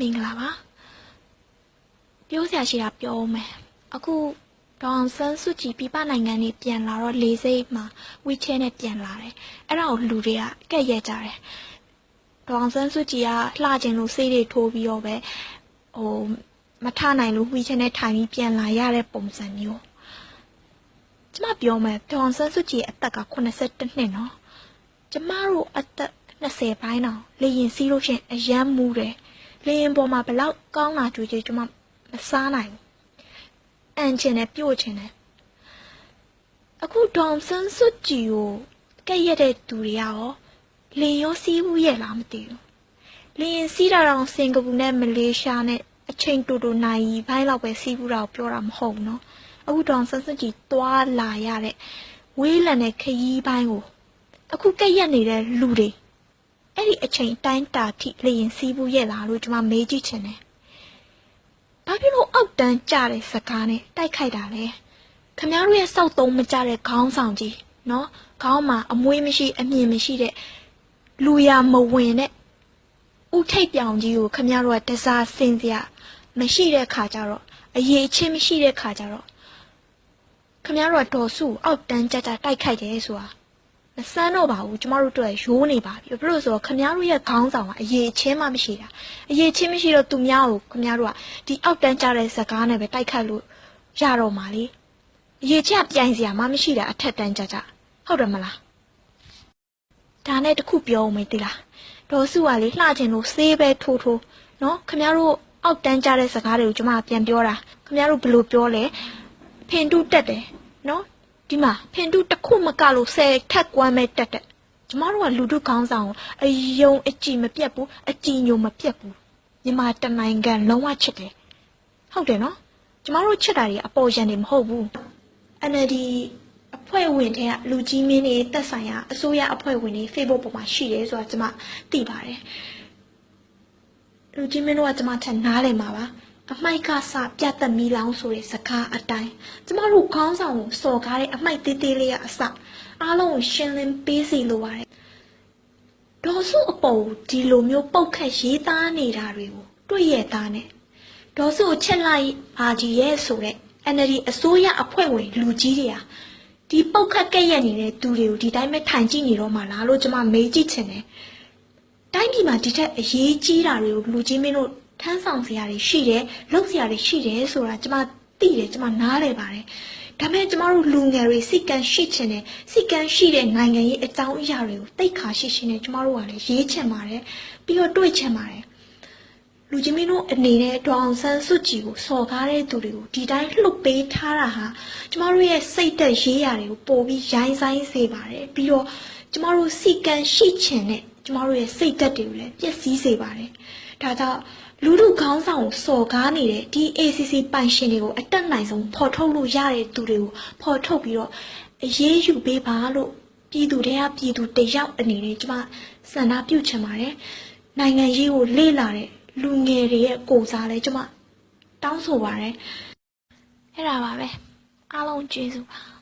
မင်္ဂလာပါပြောစရာရှိတာပြောဦးမယ်အခုဒေါအောင်ဆန်းစုကြည်ပြပနိုင်ငံနေပြန်လာတော့လေစိတ်မှာဝီချဲနဲ့ပြန်လာတယ်အဲ့ဒါကိုလူတွေကကက်ရက်ကြတယ်ဒေါအောင်ဆန်းစုကြည်ကလှကျင်လို့စိတ်တွေထိုးပြီးတော့ပဲဟိုမထနိုင်လို့ဝီချဲနဲ့ထိုင်ပြီးပြန်လာရတဲ့ပုံစံမျိုးကျမပြောမယ်ဒေါအောင်ဆန်းစုကြည်ရဲ့အသက်က82နှစ်နော်ကျမတို့အသက်20ပိုင်းတော့လေရင်စီးလို့ရှရင်အယမ်းမူးတယ် လေရင်ပေါ်မှာဘလောက်ကောင်းလာကြွေးကြွေးကျမမစားနိုင်ဘူးအန်ချင်တယ်ပြို့ချင်တယ်အခုဒေါမ်ဆန်းစွတ်ကြည်ကိုကဲ့ရက်တဲ့သူတွေကရောလေရောစီးဘူးရဲ့လားမသိဘူးလေရင်စီးတာတော့စင်ကာပူနဲ့မလေးရှားနဲ့အချိန်တူတူနိုင်ရီဘိုင်းလောက်ပဲစီးဘူးတာကိုပြောတာမဟုတ်ဘူးနော်အခုဒေါမ်ဆန်းစွတ်ကြည်သွားလာရတဲ့ဝေးလံတဲ့ခရီးပိုင်းကိုအခုကက်ရက်နေတဲ့လူတွေ အဲ့ဒီအချိန်တိုင်းတာထိလေရင်စီးဘူးရဲ့လားလို့ကျွန်မမေးကြည့်ချင်တယ်။ဘာဖြစ်လို့အောက်တန်းကြတဲ့စကားနဲ့တိုက်ခိုက်တာလဲ။ခမားတို့ရဲ့စောက်သုံးမကြတဲ့ခေါင်းဆောင်ကြီးနော်ခေါင်းမှာအမွေးမရှိအမြင်မရှိတဲ့လူရမဝင်တဲ့ဥထိတ်ပြောင်ကြီးကိုခမားတို့ကတစားစင်စရာမရှိတဲ့ခါကျတော့အရေးချင်းမရှိတဲ့ခါကျတော့ခမားတို့ကဒေါ်စုအောက်တန်းကြကြတိုက်ခိုက်တယ်ဆိုတာ မဆန်းတော့ပါဘူးကျမတို့တို့ရိုးနေပါပြီဘလို့ဆိုတော့ခမည်းတော်ရဲ့ခေါင်းဆောင်ကအရေးချင်းမှမရှိတာအရေးချင်းမရှိတော့သူများကိုခမည်းတော်ကဒီအောက်တန်းကြတဲ့ဇကားနဲ့ပဲတိုက်ခတ်လို့ရတော့မှာလေအရေးချင်းကပြိုင်စရာမှမရှိတာအထက်တန်းကြကြဟုတ်တယ်မလားဒါနဲ့တခုပြောဦးမေးသေးလားဒေါ်စုကလေလှချင်လို့ဆေးပဲထိုးထိုးနော်ခမည်းတော်အောက်တန်းကြတဲ့ဇကားတွေကိုကျမကပြန်ပြောတာခမည်းတော်ဘယ်လိုပြောလဲဖင်တူးတက်တယ်နော် ဒီမှာဖင်တူတစ်ခုမကလို့ဆယ်ထက်ကွမ်းမဲ့တက်တက်ကျမတို့ကလူထုခေါင်းဆောင်ကိုအယုံအကြည်မပြတ်ဘူးအကြည်ညိုမပြတ်ဘူးမြန်မာတနိုင်ငံလုံးဝချစ်တယ်ဟုတ်တယ်နော်ကျမတို့ချစ်တာတွေအပေါ်ရန်တွေမဟုတ်ဘူး NLD အဖွဲ့ဝင်တွေကလူကြီးမင်းတွေတက်ဆိုင်ရာအစိုးရအဖွဲ့ဝင်တွေ Facebook ပေါ်မှာရှိတယ်ဆိုတာကျမသိပါတယ်လူကြီးမင်းတို့ကကျမထက်နားလည်မှာပါ အမိုက်ကစပြတ်သက်မီလောင်းဆိုတဲ့စကားအတိုင်းကျမတို့ခေါင်းဆောင်ကိုစော်ကားတဲ့အမိုက်သေးသေးလေးကအစအားလုံးကိုရှင်းလင်းပေးစီလိုပါတယ်ဒေါ်စုအပေါ်ကိုဒီလိုမျိုးပုတ်ခတ်ရေးသားနေတာတွေကိုတွေ့ရသားနဲ့ဒေါ်စုကိုချက်လိုက်အာကြီးရဲ့ဆိုတဲ့ NLD အစိုးရအဖွဲ့ဝင်လူကြီးတွေဟာဒီပုတ်ခတ်ကဲ့ရဲ့နေတဲ့သူတွေကိုဒီတိုင်းပဲထိုင်ကြည့်နေတော့မှလားလို့ကျမမေးကြည့်ချင်တယ်တိုင်းပြည်မှာဒီထက်အရေးကြီးတာတွေကိုလူကြီးမင်းတို့ ထမ်းဆောင်စရာတွေရှိတယ်လုပ်စရာတွေရှိတယ်ဆိုတာကျမသိတယ်ကျမနားလည်ပါတယ်ဒါပေမဲ့ကျမတို့လူငယ်တွေစိတ်ကန်းရှိချင်တယ်စိတ်ကန်းရှိတဲ့နိုင်ငံရေးအကြောင်းအရာတွေကိုသိခါရှိရှိနဲ့ကျမတို့ကလည်းရေးချင်ပါတယ်ပြီးတော့တွေးချင်ပါတယ်လူကြီးမင်းတို့အနေနဲ့ဒေါအောင်ဆန်းစုကြည်ကိုစော်ကားတဲ့သူတွေကိုဒီတိုင်းလှုပ်ပေးထားတာဟာကျမတို့ရဲ့စိတ်သက်ရေးရာတွေကိုပို့ပြီးရိုင်းဆိုင်စေပါတယ်ပြီးတော့ကျမတို့စိတ်ကန်းရှိချင်တဲ့ကျမတို့ရဲ့စိတ်သက်တွေကိုလည်းပျက်စီးစေပါတယ်ဒါကြောင့် လူလူခေါင်းဆောင်ကိုစော်ကားနေတဲ့ဒီ ACC ပိုင်ရှင်တွေကိုအတက်နိုင်ဆုံးဖော်ထုတ်လို့ရတဲ့သူတွေကိုဖော်ထုတ်ပြီးတော့အရေးယူပေးပါလို့ပြည်သူတွေကပြည်သူတယောက်အနေနဲ့ကျမစန္ဒပြုချင်ပါတယ်နိုင်ငံရေးကိုလေ့လာတဲ့လူငယ်တွေရဲ့ကိုယ်စားလဲကျမတောင်းဆိုပါတယ်အဲ့ဒါပါပဲအားလုံးကျေးဇူးပါ